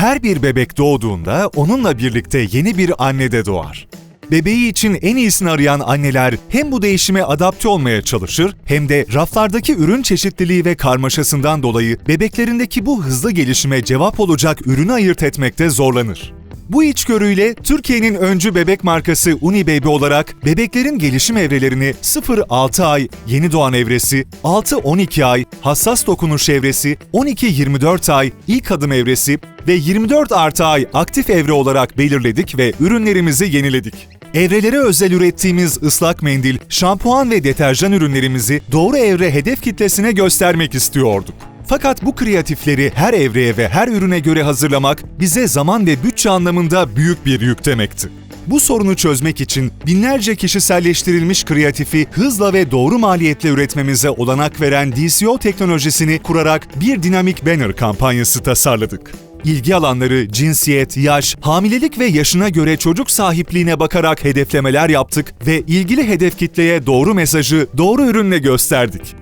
Her bir bebek doğduğunda onunla birlikte yeni bir anne de doğar. Bebeği için en iyisini arayan anneler hem bu değişime adapte olmaya çalışır hem de raflardaki ürün çeşitliliği ve karmaşasından dolayı bebeklerindeki bu hızlı gelişime cevap olacak ürünü ayırt etmekte zorlanır. Bu içgörüyle Türkiye'nin öncü bebek markası Unibaby olarak bebeklerin gelişim evrelerini 0-6 ay yeni doğan evresi, 6-12 ay hassas dokunuş evresi, 12-24 ay ilk adım evresi ve 24 artı ay aktif evre olarak belirledik ve ürünlerimizi yeniledik. Evrelere özel ürettiğimiz ıslak mendil, şampuan ve deterjan ürünlerimizi doğru evre hedef kitlesine göstermek istiyorduk. Fakat bu kreatifleri her evreye ve her ürüne göre hazırlamak bize zaman ve bütçe anlamında büyük bir yük demekti. Bu sorunu çözmek için binlerce kişiselleştirilmiş kreatifi hızla ve doğru maliyetle üretmemize olanak veren DCO teknolojisini kurarak bir dinamik banner kampanyası tasarladık. İlgi alanları, cinsiyet, yaş, hamilelik ve yaşına göre çocuk sahipliğine bakarak hedeflemeler yaptık ve ilgili hedef kitleye doğru mesajı doğru ürünle gösterdik.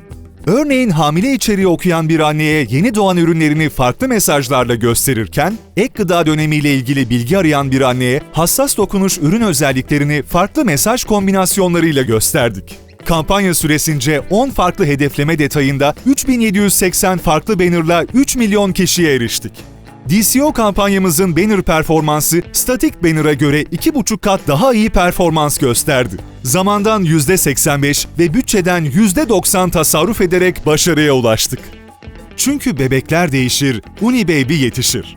Örneğin hamile içeriği okuyan bir anneye yeni doğan ürünlerini farklı mesajlarla gösterirken, ek gıda dönemiyle ilgili bilgi arayan bir anneye hassas dokunuş ürün özelliklerini farklı mesaj kombinasyonlarıyla gösterdik. Kampanya süresince 10 farklı hedefleme detayında 3780 farklı bannerla 3 milyon kişiye eriştik. DCO kampanyamızın banner performansı statik banner'a göre 2,5 kat daha iyi performans gösterdi. Zamandan %85 ve bütçeden %90 tasarruf ederek başarıya ulaştık. Çünkü bebekler değişir, Unibaby yetişir.